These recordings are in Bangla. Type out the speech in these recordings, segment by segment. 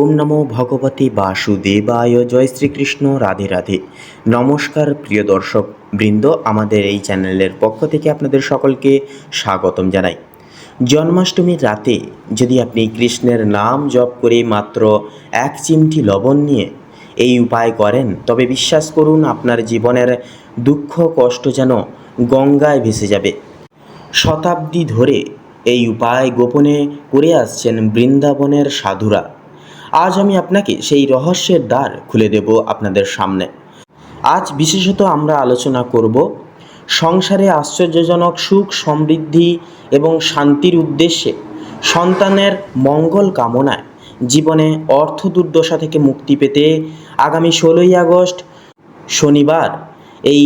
ওম নমো ভগবতে বাসুদেবায়। জয় শ্রীকৃষ্ণ। রাধে রাধে। নমস্কার প্রিয় দর্শক বৃন্দ, আমাদের এই চ্যানেলের পক্ষ থেকে আপনাদের সকলকে স্বাগতম জানাই। জন্মাষ্টমীর রাতে যদি আপনি কৃষ্ণের নাম জপ করে মাত্র এক চিমটি লবণ নিয়ে এই উপায় করেন, তবে বিশ্বাস করুন আপনার জীবনের দুঃখ কষ্ট যেন গঙ্গায় ভেসে যাবে। শতাব্দী ধরে এই উপায় গোপনে করে আসছেন বৃন্দাবনের সাধুরা। আজ আমি আপনাকে সেই রহস্যের দ্বার খুলে দেব আপনাদের সামনে। আজ বিশেষত আমরা আলোচনা করব সংসারে আশ্চর্যজনক সুখ, সমৃদ্ধি এবং শান্তির উদ্দেশ্যে সন্তানের মঙ্গল কামনায় জীবনে অর্থ দুর্দশা থেকে মুক্তি পেতে আগামী ষোলোই আগস্ট শনিবার এই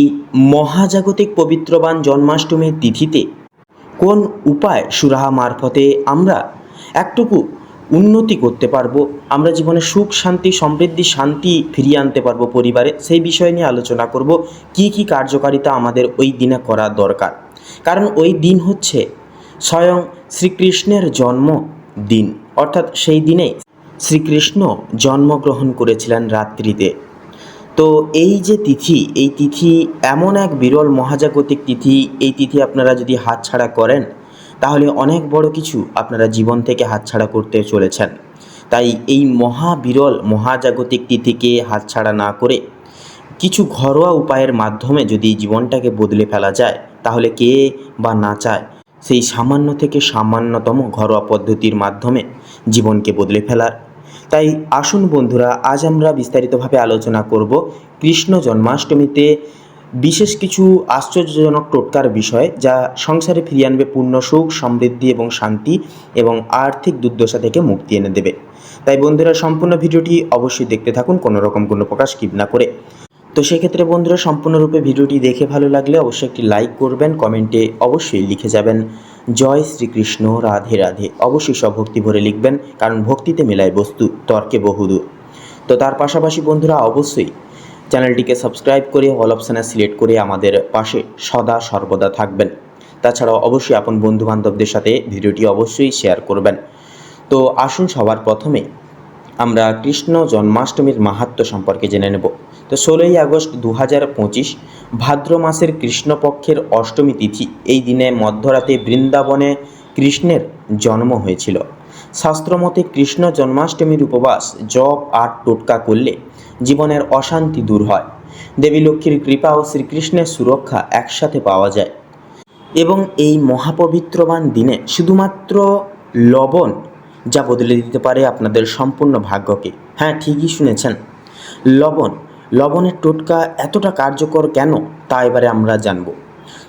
মহাজাগতিক পবিত্রবান জন্মাষ্টমীর তিথিতে কোন উপায় সুরাহা মারফতে আমরা একটুকু উন্নতি করতে পারব, আমরা জীবনে সুখ, শান্তি, সমৃদ্ধি, শান্তি ফিরিয়ে আনতে পারব পরিবারে, সেই বিষয় নিয়ে আলোচনা করব, কি কি কার্যকারিতা আমাদের ওই দিনে করা দরকার। কারণ ওই দিন হচ্ছে স্বয়ং শ্রীকৃষ্ণের জন্ম দিন অর্থাৎ সেই দিনে শ্রীকৃষ্ণ জন্মগ্রহণ করেছিলেন রাত্রিতে। তো এই যে তিথি, এই তিথি এমন এক বিরল মহাজাগতিক তিথি, এই তিথি আপনারা যদি হাতছাড়া করেন তাহলে অনেক বড় কিছু আপনারা জীবন থেকে হাতছাড়া করতে চলেছেন। তাই এই মহা বিরল মহাজাগতিক তিথিকে হাতছাড়া না করে কিছু ঘরোয়া উপায়ের মাধ্যমে যদি জীবনটাকে বদলে ফেলা যায়, তাহলে কে বা না চায়? সেই সামান্য থেকে সামান্যতম ঘরোয়া পদ্ধতির মাধ্যমে জীবনকে বদলে ফেলার। তাই আসুন বন্ধুরা, আজ আমরা বিস্তারিতভাবে আলোচনা করব কৃষ্ণ জন্মাষ্টমীতে বিশেষ কিছু আশ্চর্যজনক টোটকার বিষয় যা সংসারে ফিরিয়ে আনবে পূর্ণ সুখ, সমৃদ্ধি এবং শান্তি এবং আর্থিক দুর্দশা থেকে মুক্তি এনে দেবে। তাই বন্ধুরা, সম্পূর্ণ ভিডিওটি অবশ্যই দেখতে থাকুন, কোনো রকম কোনো প্রকাশ স্কিপ না করে। তো সেক্ষেত্রে বন্ধুরা, সম্পূর্ণরূপে ভিডিওটি দেখে ভালো লাগলে অবশ্যই একটি লাইক করবেন, কমেন্টে অবশ্যই লিখে যাবেন, জয় শ্রীকৃষ্ণ, রাধে রাধে। অবশ্যই সব ভক্তি ভরে লিখবেন, কারণ ভক্তিতে মেলায় বস্তু, তর্কে বহুদূর। তো তার পাশাপাশি বন্ধুরা, অবশ্যই চ্যানেলটিকে সাবস্ক্রাইব করে অল অপশানে সিলেক্ট করে আমাদের পাশে সদা সর্বদা থাকবেন। তাছাড়াও অবশ্যই আপন বন্ধুবান্ধবদের সাথে ভিডিওটি অবশ্যই শেয়ার করবেন। তো আসুন সবার প্রথমে আমরা কৃষ্ণ জন্মাষ্টমীর মাহাত্ম সম্পর্কে জেনে নেব। তো ষোলোই আগস্ট দু হাজার পঁচিশ ভাদ্র মাসের কৃষ্ণপক্ষের অষ্টমী তিথি, এই দিনে মধ্যরাতে বৃন্দাবনে কৃষ্ণের জন্ম হয়েছিল। শাস্ত্রমতে কৃষ্ণ জন্মাষ্টমীর উপবাস জপ আর টোটকা করলে জীবনের অশান্তি দূর হয়। দেবী লক্ষ্মীর কৃপা ও শ্রীকৃষ্ণের সুরক্ষা একসাথে পাওয়া যায়। এবং এই মহাপবিত্রবান দিনে শুধুমাত্র লবণ যা বদলে দিতে পারে আপনাদের সম্পূর্ণ ভাগ্যকে। হ্যাঁ ঠিকই শুনেছেন। লবণ, লবণের টোটকা এতটা কার্যকর কেন তা এবারে আমরা জানব।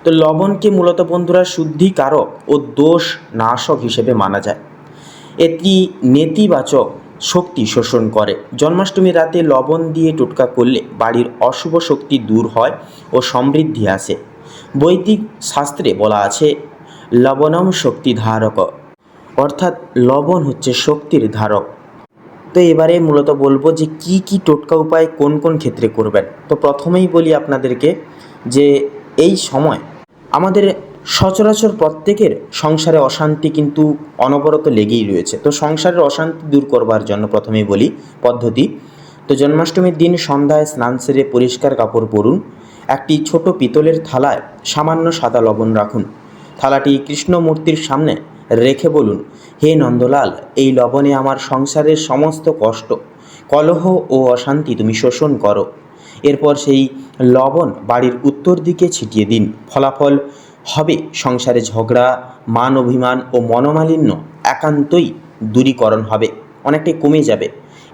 তো লবণকে মূলত বন্ধুরা শুদ্ধিকারক ও দোষ নাশক হিসেবে মানা যায়। এটি নেতিবাচক শক্তি শোষণ করে। জন্মাষ্টমীর রাতে লবণ দিয়ে টোটকা করলে বাড়ির অশুভ শক্তি দূর হয় ও সমৃদ্ধি আসে। বৈদিক শাস্ত্রে বলা আছে, লবণম শক্তি ধারক। অর্থাৎ লবণ হচ্ছে শক্তির ধারক। তো এবারে মূলত বলব যে কি কি টোটকা উপায় কোন কোন ক্ষেত্রে করবেন? তো প্রথমেই বলি আপনাদেরকে যে এই সময় আমাদের সচরাচর প্রত্যেকের সংসারে অশান্তি কিন্তু অনবরত লেগেই রয়েছে। তো সংসারের অশান্তি দূর করবার জন্য প্রথমেই বলি পদ্ধতি। তো জন্মাষ্টমীর দিন সন্ধ্যায় স্নান সেরে পরিষ্কার কাপড় পরুন। একটি ছোট পিতলের থালায় সামান্য সাদা লবণ রাখুন। থালাটি কৃষ্ণ মূর্তির সামনে রেখে বলুন, হে নন্দলাল, এই লবণে আমার সংসারের সমস্ত কষ্ট, কলহ ও অশান্তি তুমি শোষণ করো। এরপর সেই লবণ বাড়ির উত্তর দিকে ছিটিয়ে দিন। ফলাফল হবে। সংসারে ঝগড়া, মান অভিমান ও মনোমালিন্য একান্তই দূরীকরণ হবে, অনেকটাই কমে যাবে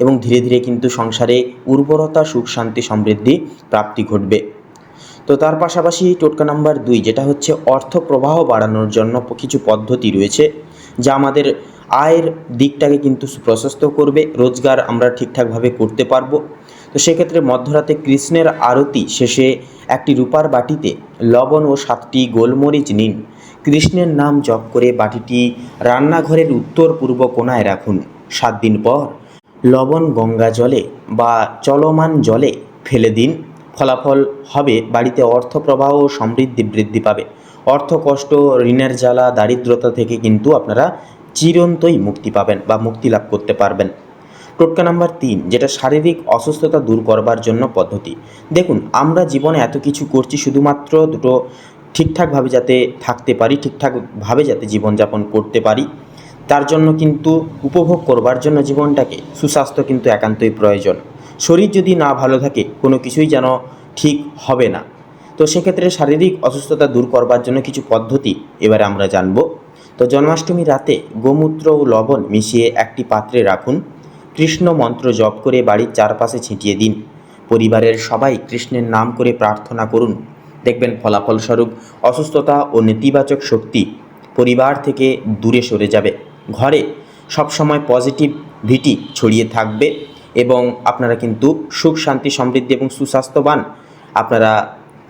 এবং ধীরে ধীরে কিন্তু সংসারে উর্বরতা, সুখ, শান্তি, সমৃদ্ধি প্রাপ্তি ঘটবে। তো তার পাশাপাশি টোটকা নাম্বার দুই, যেটা হচ্ছে অর্থ প্রবাহ বাড়ানোর জন্য কিছু পদ্ধতি রয়েছে, যা আমাদের আয়ের দিকটাকে কিন্তু প্রশস্ত করবে, রোজগার আমরা ঠিকঠাকভাবে করতে পারব। তো সেক্ষেত্রে মধ্যরাতে কৃষ্ণের আরতি শেষে একটি রূপার বাটিতে লবণ ও সাতটি গোলমরিচ নিন। কৃষ্ণের নাম জপ করে বাটিটি রান্নাঘরের উত্তর পূর্ব কোণায় রাখুন। সাত দিন পর লবণ গঙ্গা জলে বা চলমান জলে ফেলে দিন। ফলাফল হবে বাড়িতে অর্থ প্রবাহ ও সমৃদ্ধি বৃদ্ধি পাবে। অর্থ কষ্ট, ঋণের জ্বালা, দারিদ্রতা থেকে কিন্তু আপনারা চিরন্তই মুক্তি পাবেন বা মুক্তি লাভ করতে পারবেন। টোটকা নাম্বার তিন, যেটা শারীরিক অসুস্থতা দূর করবার জন্য পদ্ধতি। দেখুন, আমরা জীবনে এত কিছু করছি শুধুমাত্র দুটো ঠিকঠাকভাবে যাতে থাকতে পারি, ঠিকঠাকভাবে যাতে জীবনযাপন করতে পারি। তার জন্য কিন্তু উপভোগ করবার জন্য জীবনটাকে, সুস্বাস্থ্য কিন্তু একান্তই প্রয়োজন। শরীর যদি না ভালো থাকে, কোনো কিছুই যেন ঠিক হবে না। তো সেক্ষেত্রে শারীরিক অসুস্থতা দূর করবার জন্য কিছু পদ্ধতি এবারে আমরা জানব। তো জন্মাষ্টমী রাতে গোমূত্র ও লবণ মিশিয়ে একটি পাত্রে রাখুন। কৃষ্ণ মন্ত্র জপ করে বাড়ির চারপাশে ছিটিয়ে দিন। পরিবারের সবাই কৃষ্ণের নাম করে প্রার্থনা করুন। দেখবেন ফলাফলস্বরূপ অসুস্থতা ও নেতিবাচক শক্তি পরিবার থেকে দূরে সরে যাবে। ঘরে সবসময় পজিটিভিটি ছড়িয়ে থাকবে এবং আপনারা কিন্তু সুখ, শান্তি, সমৃদ্ধি এবং সুস্বাস্থ্যবান আপনারা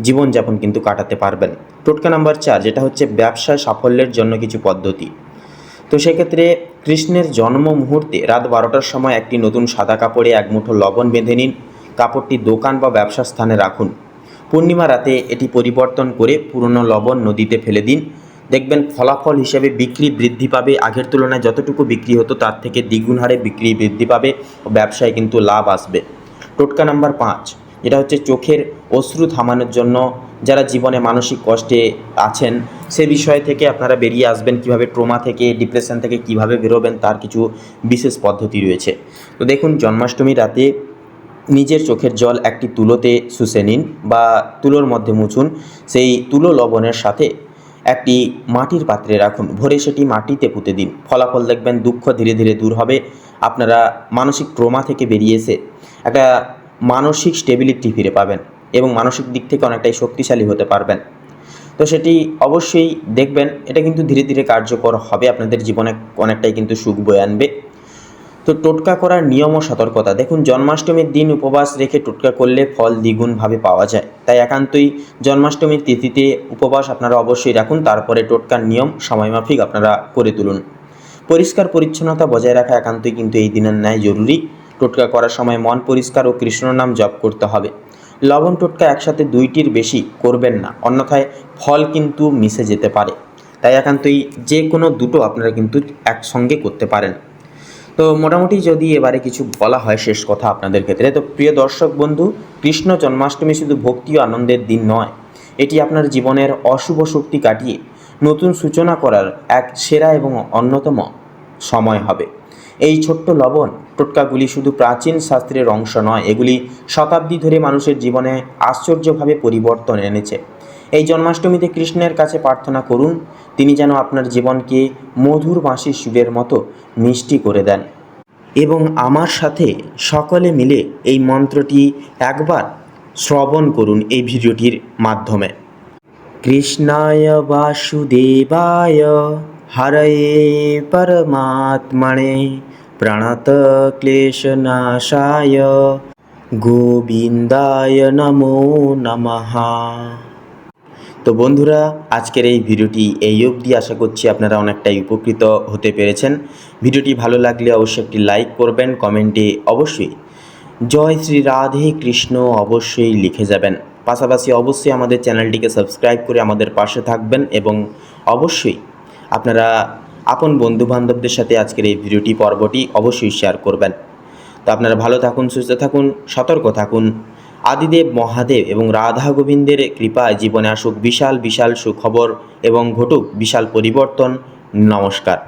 জীবনযাপন কিন্তু কাটাতে পারবেন। টোটকা নাম্বার চার, যেটা হচ্ছে ব্যবসায় সাফল্যের জন্য কিছু পদ্ধতি। তো সেক্ষেত্রে কৃষ্ণের জন্ম মুহূর্তে রাত বারোটার সময় একটি নতুন সাদা কাপড়ে এক মুঠো লবণ বেঁধে নিন। কাপড়টি দোকান বা ব্যবসা স্থানে রাখুন। পূর্ণিমা রাতে এটি পরিবর্তন করে পুরনো লবণ নদীতে ফেলে দিন। দেখবেন ফলাফল হিসেবে বিক্রি বৃদ্ধি পাবে। আগের তুলনায় যতটুকু বিক্রি হতো, তার থেকে দ্বিগুণ হারে বিক্রি বৃদ্ধি পাবে ও ব্যবসায় কিন্তু লাভ আসবে। টোটকা নাম্বার পাঁচ যেটা হচ্ছে চোখের অশ্রু থামানোর জন্য যারা জীবনে মানসিক কষ্টে আছেন, সে বিষয় থেকে আপনারা বেরিয়ে আসবেন কীভাবে ট্রোমা থেকে ডিপ্রেশন থেকে কীভাবে বেরোবেন তার কিছু বিশেষ পদ্ধতি রয়েছে। তো দেখুন, জন্মাষ্টমী রাতে নিজের চোখের জল একটি তুলোতে শুষে নিন বা তুলোর মধ্যে মুছুন, সেই তুলো লবণের সাথে একটি মাটির পাত্রে রাখুন। ভরে সেটি মাটিতে পুঁতে দিন। ফলাফল দেখবেন দুঃখ ধীরে ধীরে দূর হবে। আপনারা মানসিক ট্রোমা থেকে বেরিয়ে এসে একটা মানসিক স্টেবিলিটি ফিরে পাবেন। এবং মানসিক দিক থেকে অনেকটাই শক্তিশালী হতে পারবেন। তো সেটি অবশ্যই দেখবেন, এটা কিন্তু ধীরে ধীরে কার্যকর হবে, আপনাদের জীবনে অনেকটাই কিন্তু সুখ বয়ে আনবে। তো টোটকা করার নিয়ম ও সতর্কতা, দেখুন জন্মাষ্টমীর দিন উপবাস রেখে টোটকা করলে ফল দ্বিগুণভাবে পাওয়া যায়। তাই একান্তই জন্মাষ্টমীর তিথিতে উপবাস আপনারা অবশ্যই রাখুন, তারপরে টোটকার নিয়ম, সময়মাফিক আপনারা করে তুলুন। পরিষ্কার পরিচ্ছন্নতা বজায় রাখা একান্তই কিন্তু এই দিনের ন্যায় জরুরি। টোটকা করার সময় মন পরিষ্কার ও কৃষ্ণ নাম জপ করতে হবে। লবণ টোটকা একসাথে দুইটির বেশি করবেন না, অন্যথায় ফল কিন্তু মিশে যেতে পারে। তাই একান্তই যে কোনো দুটো আপনারা কিন্তু একসঙ্গে করতে পারেন। তো মোটামুটি যদি এবারে কিছু বলা হয় শেষ কথা আপনাদের ক্ষেত্রে, তো প্রিয় দর্শক বন্ধু, কৃষ্ণ জন্মাষ্টমী শুধু ভক্তি ও আনন্দের দিন নয়, এটি আপনার জীবনের অশুভ শক্তি কাটিয়ে নতুন সূচনা করার এক সেরা এবং অন্যতম সময় হবে। এই ছোট্ট লবণ টোটকাগুলি শুধু প্রাচীন শাস্ত্রের অংশ নয়, এগুলি শতাব্দী ধরে মানুষের জীবনে আশ্চর্যভাবে পরিবর্তন এনেছে। এই জন্মাষ্টমীতে কৃষ্ণের কাছে প্রার্থনা করুন, তিনি যেন আপনার জীবনকে মধুর বাঁশির সুরের মতো মিষ্টি করে দেন। এবং আমার সাথে সকলে মিলে এই মন্ত্রটি একবার শ্রবণ করুন এই ভিডিওটির মাধ্যমে। কৃষ্ণায় বাসুদেবায় হরয়ে পরমাত্মনে ক্লেশনাশায় গোবিন্দায় নমো নমঃ তো বন্ধুরা, আজকের এই ভিডিওটি এই অবধি। আশা করছি আপনারা অনেকটাই উপকৃত হতে পেরেছেন। ভিডিওটি ভালো লাগলে অবশ্যই একটি লাইক করবেন, কমেন্টে অবশ্যই জয় শ্রী রাধে কৃষ্ণ অবশ্যই লিখে যাবেন। পাশাপাশি অবশ্যই আমাদের চ্যানেলটিকে সাবস্ক্রাইব করে আমাদের পাশে থাকবেন এবং অবশ্যই আপনারা আপন বন্ধুবান্ধবদের সাথে আজকের এই ভিডিওটি, পর্বটি অবশ্যই শেয়ার করবেন। তো আপনারা ভালো থাকুন, সুস্থ থাকুন, সতর্ক থাকুন। আদিদেব, মহাদেব এবং রাধা গোবিন্দের কৃপায় জীবনে আসুক বিশাল বিশাল সুখবর এবং ঘটুক বিশাল পরিবর্তন। নমস্কার।